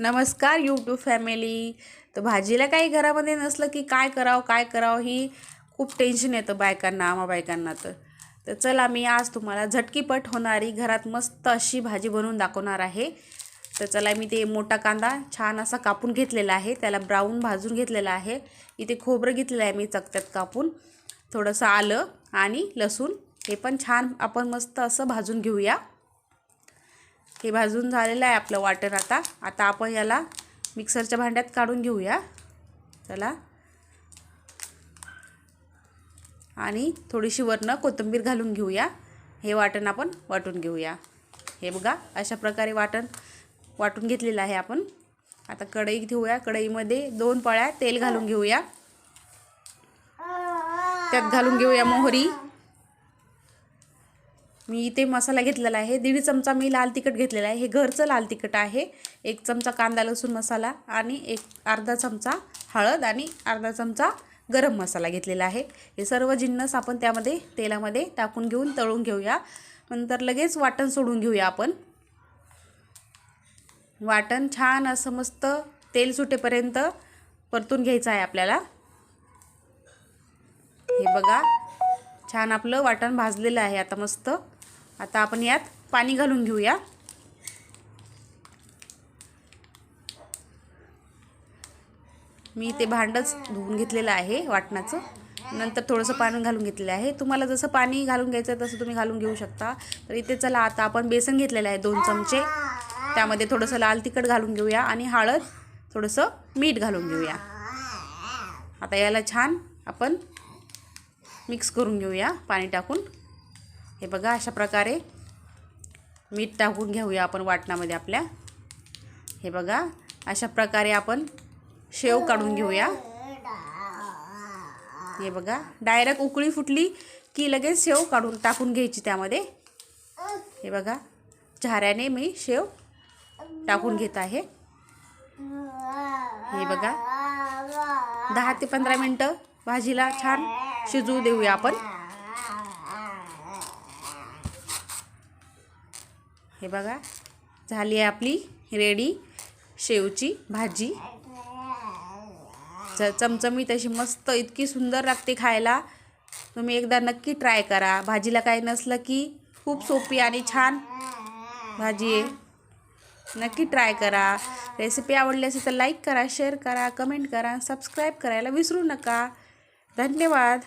नमस्कार YouTube family तर भाजीला काही घरामध्ये नसलं की काय करावं काय करावं ही खूप टेन्शन येतं बायकांना आम्हा बायकांना तर. तर चला मी आज तुम्हाला झटकीपट होणारी घरात मस्त अशी भाजी बनवून दाखवणार आहे. तर चला मी ते मोठा कांदा छान असा कापून घेतलेला आहे. त्याला ब्राऊन भाजून घेतलेला आहे. इथे खोबरं घेतलेलं आहे मी चकत्यात कापून. थोडंसं आलं आणि लसूण हे पण छान आपण मस्त असं भाजून घेऊया. हे भाजून झालेलं आहे आपलं वाटण आता. आता आपण याला मिक्सरच्या भांड्यात काढून घेऊया. चला. आणि थोडीशी वरनं कोथिंबीर घालून घेऊया. हे वाटण आपण वाटून घेऊया. हे बघा अशा प्रकारे वाटण वाटून घेतलेलं आहे आपण. आता कढई घेऊया. कढईमध्ये दोन पळ्या तेल घालून घेऊया. त्यात घालून घेऊया मोहरी. मी इथे मसाला घेतलेला आहे. दीड चमचा मी लाल तिखट घेतलेला आहे. हे घरचं लाल तिखट आहे. एक चमचा कांदा लसूण मसाला आणि एक अर्धा चमचा हळद आणि अर्धा चमचा गरम मसाला घेतलेला आहे. हे सर्व जिन्नस आपण त्यामध्ये तेलामध्ये टाकून घेऊन तळून घेऊया. नंतर लगेच वाटण सोडून घेऊया आपण. वाटण छान असं मस्त तेल सुटेपर्यंत परतून घ्यायचं आहे आपल्याला. हे बघा. छान आपलं वाटण भाजलेलं आहे आता मस्त. आता आपण यात पाणी घालून घेऊया. मी ते भांडंच धुवून घेतलेलं आहे वाटणाचं. नंतर थोडंसं पाणी घालून घेतलेलं आहे. तुम्हाला जसं पाणी घालून घ्यायचं तसं तुम्ही घालून घेऊ शकता. तर इथे चला आता आपण बेसन घेतलेलं आहे दोन चमचे. त्यामध्ये थोडंसं लाल तिखट घालून घेऊया आणि हळद थोडंसं मीठ घालून घेऊया. आता याला छान आपण मिक्स करून घेऊया पाणी टाकून. हे बघा अशा प्रकारे मीठ टाकून घेऊया आपण वाटणामध्ये आपल्या. हे बघा अशा प्रकारे आपण शेव काढून घेऊया. हे बघा डायरेक्ट उकळी फुटली की लगेच शेव काढून टाकून घ्यायची त्यामध्ये. हे बघा झाऱ्याने मी शेव टाकून घेत आहे. हे बघा दहा ते पंधरा मिनटं भाजीला छान शिजवू देऊया आपण. हे बघा झाली आहे आपली रेडी शेवची भाजी. च चमचमीत अशी मस्त इतकी सुंदर लागते खायला. तुम्ही एकदा नक्की ट्राय करा. भाजीला काही नसलं की खूप सोपी आणि छान भाजी आहे. नक्की ट्राय करा. रेसिपी आवडली असेल तर लाईक करा शेअर करा कमेंट करा सबस्क्राईब करायला विसरू नका. धन्यवाद.